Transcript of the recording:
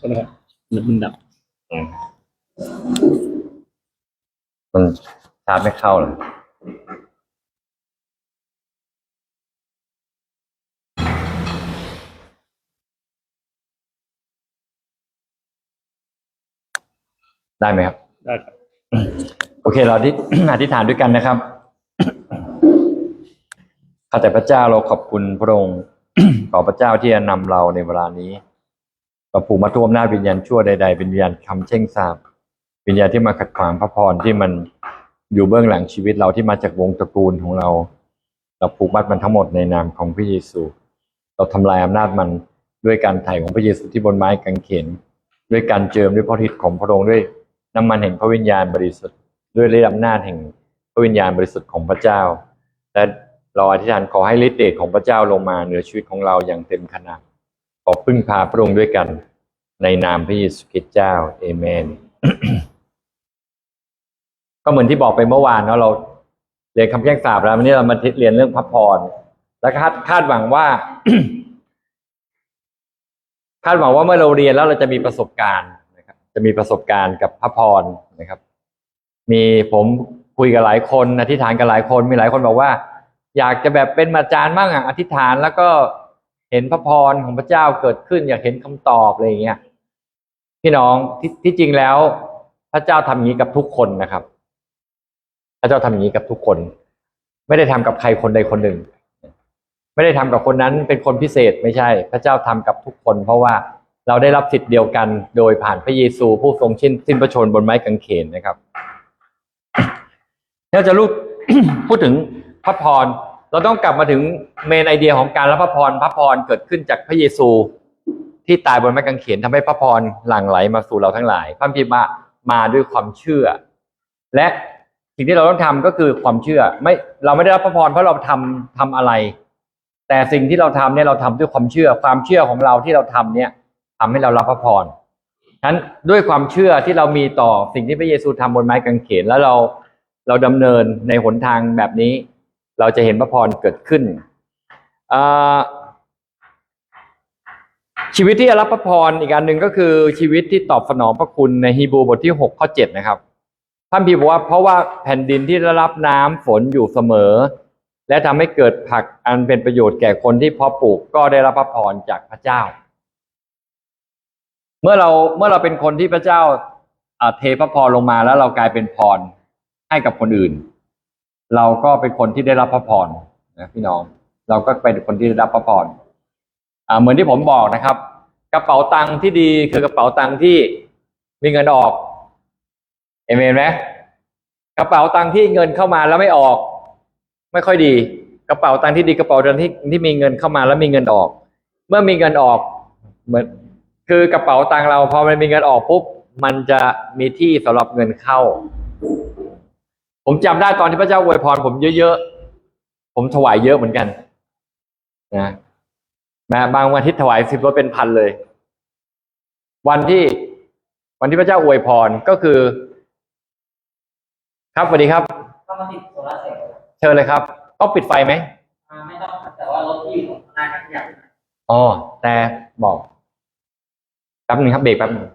ก็ได้แล้วมันดับอืมมันชาร์จไม่เข้าเลยได้ไหมครับ ได้ครับ โอเค เราที่ อธิษฐานด้วยกันนะครับ ข้าแต่พระเจ้าเราขอบคุณพระองค์ ขอพระเจ้าที่จะนำเราในเวลานี้เราผูกมัดทุกอำนาจวิญญาณชั่วใดๆเป็นวิญญาณคำเช่งสาบวิญญาณที่มาขัดขวางพระพรที่มันอยู่เบื้องหลังชีวิตเราที่มาจากวงตระกูลของเรา เราผูกมัดมันทั้งหมดในนามของพระเยซู เราทำลายอำนาจมันด้วยการไถ่ของพระเยซูที่บนไม้กางเขนด้วยการเจิมด้วยพระฤทธิ์ของพระองค์ด้วยน้ำมันแห่งพระวิญญาณบริสุทธิ์ ด้วยฤทธิ์อำนาจแห่งพระวิญญาณบริสุทธิ์ของพระเจ้าและ เราอธิษฐานขอให้ฤทธิ์เดชของพระเจ้าลงมาเหนือชีวิตของเราอย่างเต็มขนาดขอพึ่งพาพระองค์ด้วยกัน ในนามพระเยซูคริสต์เจ้าเอเมน ก็เหมือนที่บอกไปเมื่อวานเนาะเราเรียนคำแจ้งสาบแล้ววันนี้เรามาเรียนเรื่องพระพรและคาดคาดหวังว่า คาดหวังว่าเมื่อเราเรียนแล้วเราจะมีประสบการณ์นะครับ จะมีประสบการณ์กับพระพรนะครับ มีผมคุยกับหลายคนอธิษฐานกับหลายคน มีหลายคนบอกว่า อยากจะแบบเป็นอาจารย์บ้างอะอธิษฐานแล้วก็เห็นพระพรของพระเจ้าเกิดขึ้น อยากเห็นคำตอบอะไรอย่างเงี้ยพี่น้องที่ที่จริงแล้ว พระเจ้าทำอย่างนี้กับทุกคนนะครับ พระเจ้าทำอย่างนี้กับทุกคน ไม่ได้ทำกับใครคนใดคนหนึ่ง ไม่ได้ทำกับคนนั้นเป็นคนพิเศษไม่ใช่ พระเจ้าทำกับทุกคน เพราะว่าเราได้รับสิทธิ์เดียวกัน โดยผ่านพระเยซูผู้ทรงชิ้นสิ้นพระชนบนไม้กางเขนนะครับเราจะรู้พูดถึง พระพร เราต้องกลับมาถึงเมนไอเดียของการรับพระพร พระพรเกิดขึ้นจากพระเยซูที่ตายบนไม้กางเขนทำให้พระพรหลั่งไหลมาสู่เราทั้งหลาย พระพิมามาด้วยความเชื่อ และสิ่งที่เราต้องทำก็คือความเชื่อ ไม่เราไม่ได้รับพระพรเพราะเราทำทำอะไร แต่สิ่งที่เราทำเนี่ยเราทำด้วยความเชื่อ ความเชื่อของเราที่เราทำเนี่ยทำให้เรารับพระพรฉะนั้นด้วยความเชื่อที่เรามีต่อสิ่งที่พระเยซูทำบนไม้กางเขนแล้วเราเราดำเนินในหนทางแบบนี้ เราจะเห็นพระพรเกิดขึ้น ชีวิตที่จะรับพระพรอีกอันหนึ่งก็คือชีวิตที่ตอบสนองพระคุณในฮีบูบทที่หกข้อเจ็ดนะครับท่านพีร์บอกว่าเพราะว่าแผ่นดินที่ได้รับน้ำฝนอยู่เสมอ และทำให้เกิดผักอันเป็นประโยชน์แก่คนที่เพาะปลูกก็ได้รับพระพรจากพระเจ้า เมื่อเราเมื่อเราเป็นคนที่พระเจ้าเทพระพรลงมาแล้วเรากลายเป็นพรให้กับคนอื่น เราก็เป็นคนที่ได้รับพระพรนะพี่น้อง เราก็เป็นคนที่ได้รับพระพรอ่าเหมือนที่ผมบอกนะครับ กระเป๋าตังค์ที่ดีคือกระเป๋าตังค์ที่มีเงินออกเอเมนไหมกระเป๋าตังค์ที่เงินเข้ามาแล้วไม่ออก ไม่ค่อยดี กระเป๋าตังค์ที่ดีกระเป๋าตังค์ที่ที่มีเงินเข้ามาแล้วมีเงินออก เมื่อมีเงินออกเหมือนคือกระเป๋าตังค์เราพอมันมีเงินออกปุ๊บมันจะมีที่สำหรับเงินเข้า ผมจำได้ตอนที่พระเจ้าอวยพร ผมเยอะๆ ผมถวายเยอะเหมือนกันนะแม้บางวันที่ถวายสิบรถเป็นพันเลย วันที่วันที่พระเจ้าอวยพรก็คือ ครับสวัสดีครับต้องมาติดโซลาร์เซลล์เชิญเลยครับต้องปิดไฟไหมอ่าไม่ต้องครับแต่ว่ารถที่อยู่ข้างหน้าก็อยากอ๋อแต่บอกแป๊บหนึงครับเบรกแป๊บหนึง